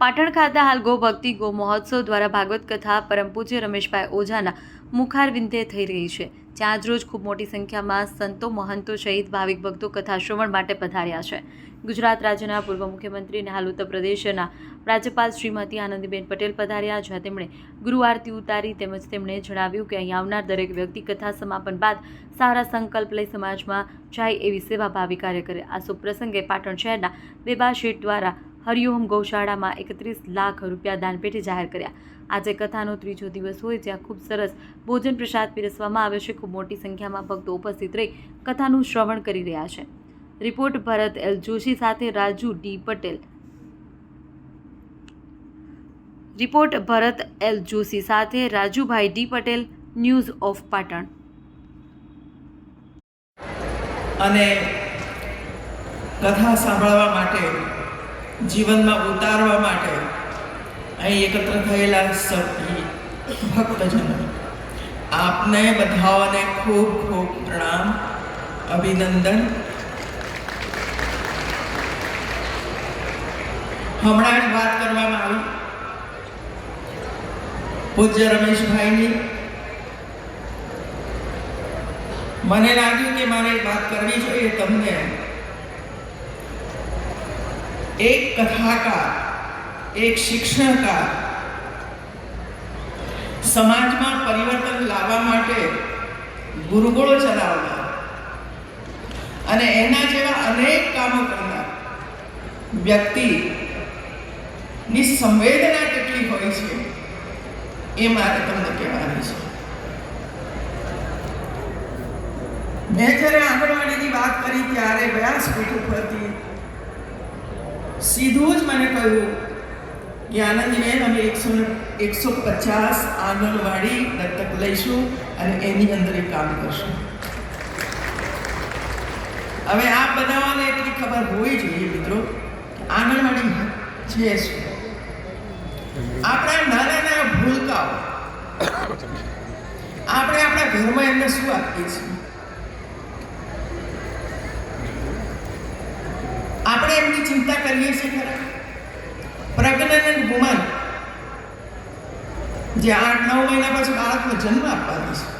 પાટણ ખાતે હાલ ગો ભક્તિ ગો મહોત્સવ દ્વારા ભાગવત કથા, પરમ પૂજ્ય રમેશભાઈ ઓઝાના મુખારવિંદે થઈ રહી છે. ત્યાં આજરોજ ખૂબ મોટી સંખ્યામાં સંતો, મહંતો સહિત ભાવિક ભક્તો કથા શ્રવણ માટે પધાર્યા છે. ગુજરાત રાજ્યના પૂર્વ મુખ્યમંત્રી અને હાલ ઉત્તર પ્રદેશના રાજ્યપાલ શ્રીમતી આનંદીબેન પટેલ પધાર્યા. જ્યાં તેમણે ગુરુ આરતી ઉતારી તેમજ તેમણે જણાવ્યું કે અહીં આવનાર દરેક વ્યક્તિ કથા સમાપન બાદ સારા સંકલ્પ લઈ સમાજમાં જાય એવી સેવાભાવી કાર્ય કરે. આ શુભ પ્રસંગે પાટણ શહેરના બેબા શેઠ દ્વારા હરિઓમ ગૌશાળામાં એકત્રીસ લાખ રૂપિયા દાનપેટે જાહેર કર્યા. આજે કથાનો ત્રીજો દિવસ હોય જ્યાં ખૂબ સરસ ભોજન પ્રસાદ પીરસવામાં આવે છે. ખૂબ મોટી સંખ્યામાં ભક્તો ઉપસ્થિત રહી કથાનું શ્રવણ કરી રહ્યા છે. રિપોર્ટ ભરત એલ જોશી સાથે Raju D Patel. Report Bharat L Joshi સાથે Rajubhai D Patel, news of Patan. અને કથા સાંભળવા માટે જીવનમાં ઉતારવા માટે અહીં એકત્ર થયેલા સભી ભક્તજનો. આપને બધાઓને ખૂબ ખૂબ પ્રણામ, અભિનંદન. હમણાં જ વાત કરવામાં આવી. પૂજ્ય રમેશભાઈની. મને લાગ્યું કે મારે વાત કરવી જોઈએ તમને. એક કથાકાર એક શિક્ષણકાર સમાજમાં પરિવર્તન લાવવા માટે ગુરુકુળો ચલાવનાર અને એના જેવા અનેક કામો કરનાર વ્યક્તિની સંવેદના કેટલી હોય છે એ મારે તમને કહેવાની છે. મેં જ્યારે આંગણવાડીની વાત કરી ત્યારે વ્યાસપીઠ ઉપરથી સીધું જ મને કહ્યું કે આનંદીબેન અમે એકસો એકસો પચાસ આંગણવાડી દત્તક લઈશું અને એની અંદર એક કામ કરશું. હવે આ બધાને એટલી ખબર હોવી જોઈએ મિત્રો આંગણવાડી છે, આપણા નાના નાના ભૂલકાઓ, આપણે આપણા ઘરમાં એમને શું આપીએ છીએ આપણે એમની ચિંતા કરીએ છીએ ખરા. અને વુમન જે આઠ નવ મહિના પછી બાળકને જન્મ આપવાની છે.